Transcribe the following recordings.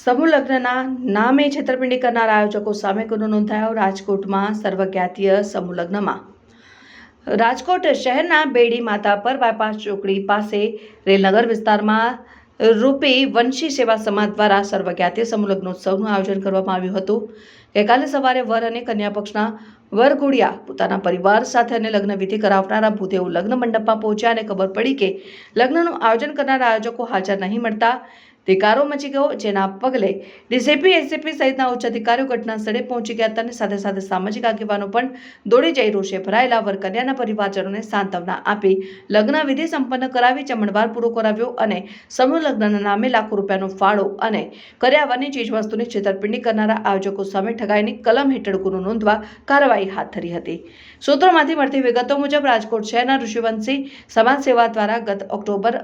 સમૂહ લગ્નના નામે છેતરપિંડી કરનાર આયોજકો સામે ગુનો નોંધાયો રાજકોટમાં સર્વજ્ઞાતીય સમૂહ લગ્નમાં રાજકોટ શહેરના બેડી માતા પર બાયપાસ ચોકડી પાસે રેલનગર વિસ્તારમાં રૂપી વંશી સેવા સમાજ દ્વારા સર્વજ્ઞાતીય સમૂહ લગ્નોત્સવનું આયોજન કરવામાં આવ્યું હતું. ગઈકાલે સવારે વર અને કન્યા પક્ષના વરઘોડિયા પોતાના પરિવાર સાથે અને લગ્ન વિધિ કરાવનારા ભૂદેવ લગ્ન મંડપમાં પહોંચ્યા અને ખબર પડી કે લગ્નનું આયોજન કરનારા આયોજકો હાજર નહીં મળતા દેકારો મચી ગયો, જેના પગલે ડીસીપી એસીપી સહિતના ઉચ્ચ અધિકારીઓ ઘટના સ્થળે પહોંચી ગયા હતા અને સાથે સાથે સામાજિક આગેવાનો પણ દોડી જઈ રોષે ભરાયેલા વરકન્યાના પરિવારજનોને સાંત્વના આપી લગ્ન વિધિ સંપન્ન કરાવી, ચમણવાર પૂરો કરાવ્યો અને સમૂહ લગ્નના નામે લાખો રૂપિયાનો ફાળો અને કર્યાવરની ચીજવસ્તુની છેતરપિંડી કરનારા આયોજકો સામે ઠગાઈની કલમ હેઠળ ગુનો નોંધવા કાર્યવાહી હાથ ધરી હતી. સૂત્રોમાંથી મળતી વિગતો મુજબ, રાજકોટ શહેરના ઋષિવંશી સમાજ સેવા દ્વારા ગત ઓક્ટોબર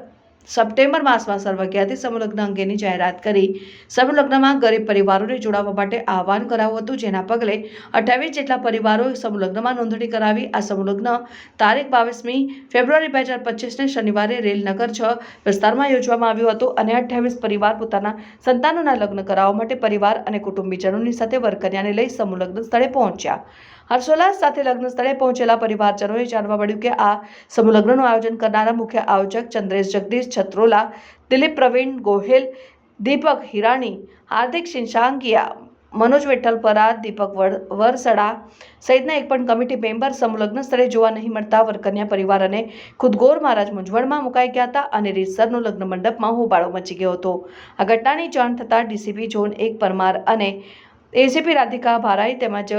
સપ્ટેમ્બર માસમાં સર્વજ્ઞાતિ સમલગ્ન અંગેની જાહેરાત કરી. સમલગ્નમાં ગરીબ પરિવારોને જોડાવા માટે આહવાન કરાવ્યું હતું, જેના પગલે અઠ્યાવીસ જેટલા પરિવારોએ સમલગ્નમાં નોંધણી કરાવી. આ સમલગ્ન તારીખ બાવીસમી ફેબ્રુઆરી બે હજાર પચીસને શનિવારે રેલનગર છ વિસ્તારમાં યોજવામાં આવ્યું હતું અને અઠ્યાવીસ પરિવાર પોતાના સંતાનોના લગ્ન કરાવવા માટે પરિવાર અને કુટુંબીજનોની સાથે વરકન્યાને લઈ સમુલગ્ન સ્થળે પહોંચ્યા. હર્ષોલ્લાસ સાથે લગ્ન સ્થળે પહોંચેલા પરિવારજનોએ જાણવા મળ્યું કે આ સમૂહલગ્નનું આયોજન કરનારા મુખ્ય આયોજક ચંદ્રેશ જગદીશ છત્રોલા, દિલીપ પ્રવીણ ગોહિલ, દીપક હિરાણી, હાર્દિક શિંશાંગિયા મનોજ વિઠ્ઠલપરા દીપક વરસડા સહિતના એક પણ કમિટી મેમ્બર સમલગ્ન સ્થળે જોવા નહીં મળતા વરકન્યા પરિવાર અને ખુદ ગોર મહારાજ મૂંઝવણમાં મુકાઈ ગયા હતા અને રીતસરનો લગ્ન મંડપમાં હોબાળો મચી ગયો હતો. આ ઘટનાની જાણ થતાં ડીસીપી ઝોન એક પરમાર અને એસીપી રાધિકા ભારાઈ તેમજ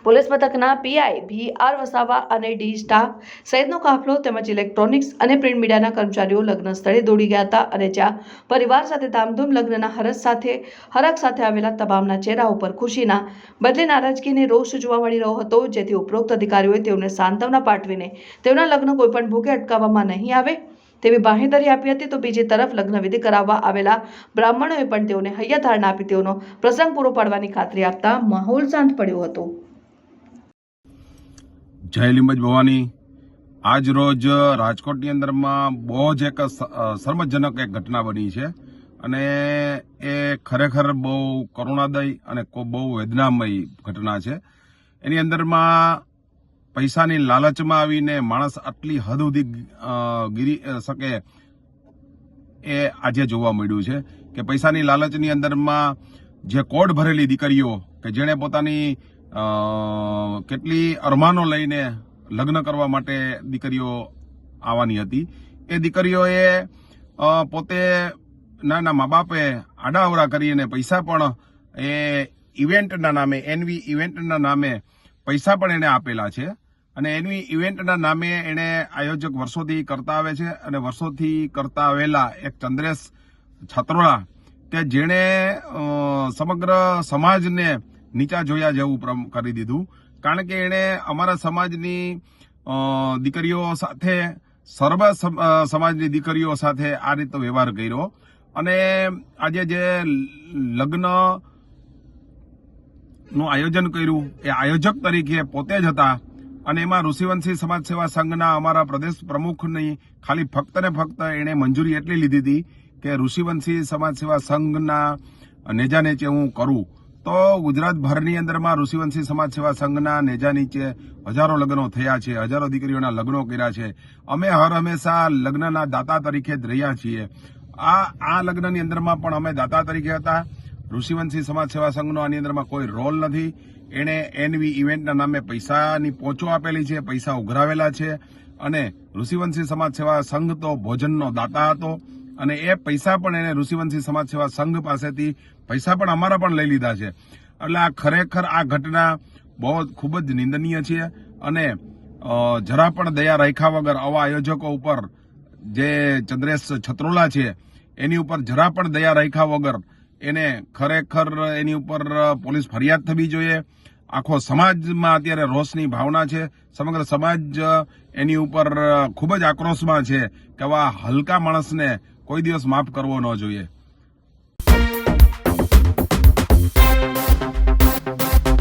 પોલીસ મથકના પીઆઈ ભી આર વસાવા અને ડી સ્ટાફ સહિતનો કાફલો તેમજ ઇલેક્ટ્રોનિક્સ અને પ્રિન્ટ મીડિયાના કર્મચારીઓ લગ્ન સ્થળે દોડી ગયા હતા અને જ્યાં પરિવાર સાથે ધામધૂમ લગ્નના હરસ સાથે હરખ સાથે આવેલા તમામના ચહેરા ઉપર ખુશીના બદલે નારાજગીને રોષ જોવા મળી રહ્યો હતો, જેથી ઉપરોક્ત અધિકારીઓએ તેઓને સાંત્વના પાઠવીને તેમના લગ્ન કોઈપણ ભોગે અટકાવવામાં નહીં આવે તેવી બાંહેધરી આપી હતી. તો બીજી તરફ લગ્નવિધિ કરાવવા આવેલા બ્રાહ્મણોએ પણ તેઓને હૈયાધારણા આપી તેઓનો પ્રસંગ પૂરો પાડવાની ખાતરી આપતા માહોલ શાંત પડ્યો હતો. જય લીમજ ભવાની. આજ રોજ રાજકોટની અંદરમાં બહુ જ એક શર્મજનક એક ઘટના બની છે. અને એ ખરેખર બહુ કરુણાદય અને બહુ વેદનામય ઘટના છે. એની અંદરમાં પૈસાની લાલચમાં આવીને માણસ આટલી હદ સુધી ગીરી શકે એ આજે જોવા મળ્યું છે કે પૈસાની લાલચની અંદરમાં જે કોડ ભરેલી દીકરીઓ કે જેણે પોતાની કેટલી અરમાનો લઈને લગ્ન કરવા માટે દીકરીઓ આવવાની હતી. એ દીકરીઓએ પોતે નાના મા બાપે આડાઅવડા કરીને પૈસા પણ એ ઇવેન્ટના નામે, એનવી ઇવેન્ટના નામે પૈસા પણ એને આપેલા છે. અને એનવી ઇવેન્ટના નામે એણે આયોજક વર્ષોથી કરતા આવે છે અને વર્ષોથી કરતા આવેલા એક ચંદ્રેશ છત્રોળા કે જેણે સમગ્ર સમાજને નીચા જોયા જેવું કરી દીધું. કારણ કે એણે અમારા સમાજની દીકરીઓ સાથે, સર્વ સમાજની દીકરીઓ સાથે આ રીતનો વ્યવહાર કર્યો. અને આજે જે લગ્નનું આયોજન કર્યું, એ આયોજક તરીકે પોતે જ હતા. અને એમાં ઋષિવંશી સમાજ સેવા સંઘના અમારા પ્રદેશ પ્રમુખની ખાલી ફક્ત ને ફક્ત એણે મંજૂરી એટલી લીધી હતી કે ઋષિવંશી સમાજ સેવા સંઘના નેજા નેચે હું કરું. તો ગુજરાતભરની અંદરમાં ઋષિવંશી સમાજ સેવા સંઘના નેજા નીચે હજારો લગ્નો થયા છે, હજારો દીકરીઓના લગ્નો કર્યા છે. અમે હર હંમેશા લગ્નના દાતા તરીકે જ રહ્યા છીએ. આ આ લગ્નની અંદરમાં પણ અમે દાતા તરીકે હતા. ઋષિવંશી સમાજ સેવા સંઘનો આની અંદરમાં કોઈ રોલ નથી. એણે એનવી ઇવેન્ટના નામે પૈસાની પહોંચો આપેલી છે, પૈસા ઉઘરાવેલા છે. અને ઋષિવંશી સમાજ સેવા સંઘ તો ભોજનનો દાતા હતો. અને એ પૈસા પણ એને ઋષિવંશી સમાજ સેવા સંઘ પાસેથી પૈસા પણ અમારા પણ લઈ લીધા છે. એટલે આ ખરેખર આ ઘટના બહુ ખૂબ જ નિંદનીય છે અને જરા પણ દયા રાખ્યા વગર આવા આયોજકો ઉપર જે ચંદ્રેશ છત્રોલા છે, એની ઉપર જરા પણ દયા રાખ્યા વગર એને ખરેખર એની ઉપર પોલીસ ફરિયાદ થવી જોઈએ. આખો સમાજમાં અત્યારે રોષની ભાવના છે. સમગ્ર સમાજ એની ઉપર ખૂબ જ આક્રોશમાં છે કે આવા હલકા માણસને કોઈ દિવસ માફ કરવો ન જોઈએ.